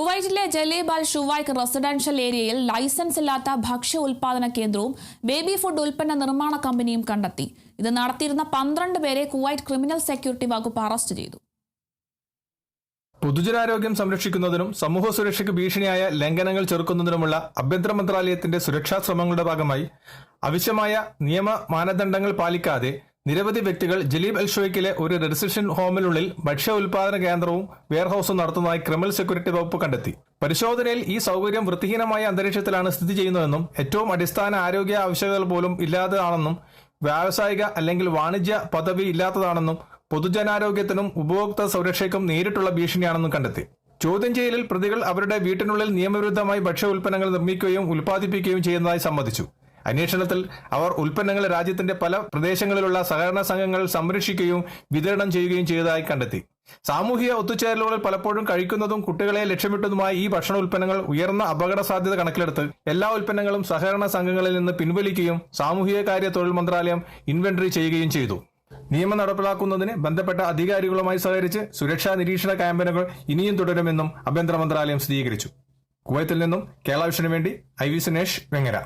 കുവൈറ്റിലെ ജലേബാൽ ഷുവായ്ക്ക് റെസിഡൻഷ്യൽ ഏരിയയിൽ ലൈസൻസ് ഇല്ലാത്ത ഭക്ഷ്യ ഉൽപാദന കേന്ദ്രവും ബേബി ഫുഡ് ഉൽപ്പന്ന നിർമ്മാണ കമ്പനിയും കണ്ടെത്തി. ഇത് നടത്തിയിരുന്ന പന്ത്രണ്ട് പേരെ കുവൈറ്റ് ക്രിമിനൽ സെക്യൂരിറ്റി വകുപ്പ് അറസ്റ്റ് ചെയ്തു. പൊതുജനാരോഗ്യം സംരക്ഷിക്കുന്നതിനും സമൂഹ സുരക്ഷയ്ക്ക് ഭീഷണിയായ ലംഘനങ്ങൾ ചെറുക്കുന്നതിനുമുള്ള ആഭ്യന്തര മന്ത്രാലയത്തിന്റെ സുരക്ഷാ ശ്രമങ്ങളുടെ ഭാഗമായി ആവശ്യമായ നിയമ മാനദണ്ഡങ്ങൾ പാലിക്കാതെ നിരവധി വ്യക്തികൾ ജലീബ് അൽ ഷോയ്ക്കിലെ ഒരു റെസിഡൻഷ്യൽ ഹോമിനുള്ളിൽ ഭക്ഷ്യ ഉൽപാദന കേന്ദ്രവും വെയർഹൌസും നടത്തുന്നതായി ക്രിമിനൽ സെക്യൂരിറ്റി വകുപ്പ് കണ്ടെത്തി. പരിശോധനയിൽ ഈ സൗകര്യം വൃത്തിഹീനമായ അന്തരീക്ഷത്തിലാണ് സ്ഥിതി ചെയ്യുന്നതെന്നും ഏറ്റവും അടിസ്ഥാന ആരോഗ്യ ആവശ്യകതകൾ പോലും ഇല്ലാത്തതാണെന്നും വ്യാവസായിക അല്ലെങ്കിൽ വാണിജ്യ പദവി ഇല്ലാത്തതാണെന്നും പൊതുജനാരോഗ്യത്തിനും ഉപഭോക്തൃ സുരക്ഷയ്ക്കും നേരിട്ടുള്ള ഭീഷണിയാണെന്നും കണ്ടെത്തി. ചോദ്യം ചെയ്യലിൽ പ്രതികൾ അവരുടെ വീട്ടിനുള്ളിൽ നിയമവിരുദ്ധമായി ഭക്ഷ്യ ഉൽപ്പന്നങ്ങൾ നിർമ്മിക്കുകയും ഉൽപ്പാദിപ്പിക്കുകയും ചെയ്യുന്നതായി സമ്മതിച്ചു. അന്വേഷണത്തിൽ അവർ ഉൽപ്പന്നങ്ങൾ രാജ്യത്തിന്റെ പല പ്രദേശങ്ങളിലുള്ള സഹകരണ സംഘങ്ങൾ സംരക്ഷിക്കുകയും വിതരണം ചെയ്യുകയും ചെയ്തതായി കണ്ടെത്തി. സാമൂഹിക ഒത്തുചേരലുകൾ പലപ്പോഴും കഴിക്കുന്നതും കുട്ടികളെ ലക്ഷ്യമിട്ടതുമായ ഈ ഭക്ഷണ ഉൽപ്പന്നങ്ങൾ ഉയർന്ന അപകട സാധ്യത കണക്കിലെടുത്ത് എല്ലാ ഉൽപ്പന്നങ്ങളും സഹകരണ സംഘങ്ങളിൽ നിന്ന് പിൻവലിക്കുകയും സാമൂഹിക കാര്യ തൊഴിൽ മന്ത്രാലയം ഇൻവെന്ററി ചെയ്യുകയും ചെയ്തു. നിയമം നടപ്പിലാക്കുന്നതിന് ബന്ധപ്പെട്ട അധികാരികളുമായി സഹകരിച്ച് സുരക്ഷാ നിരീക്ഷണ ക്യാമ്പയിനുകൾ ഇനിയും തുടരുമെന്നും ആഭ്യന്തര മന്ത്രാലയം സ്ഥിരീകരിച്ചു. കുവൈത്തിൽ നിന്നും കേരള വിഷനു വേണ്ടി ഐ വി സുനേഷ് വെങ്ങര.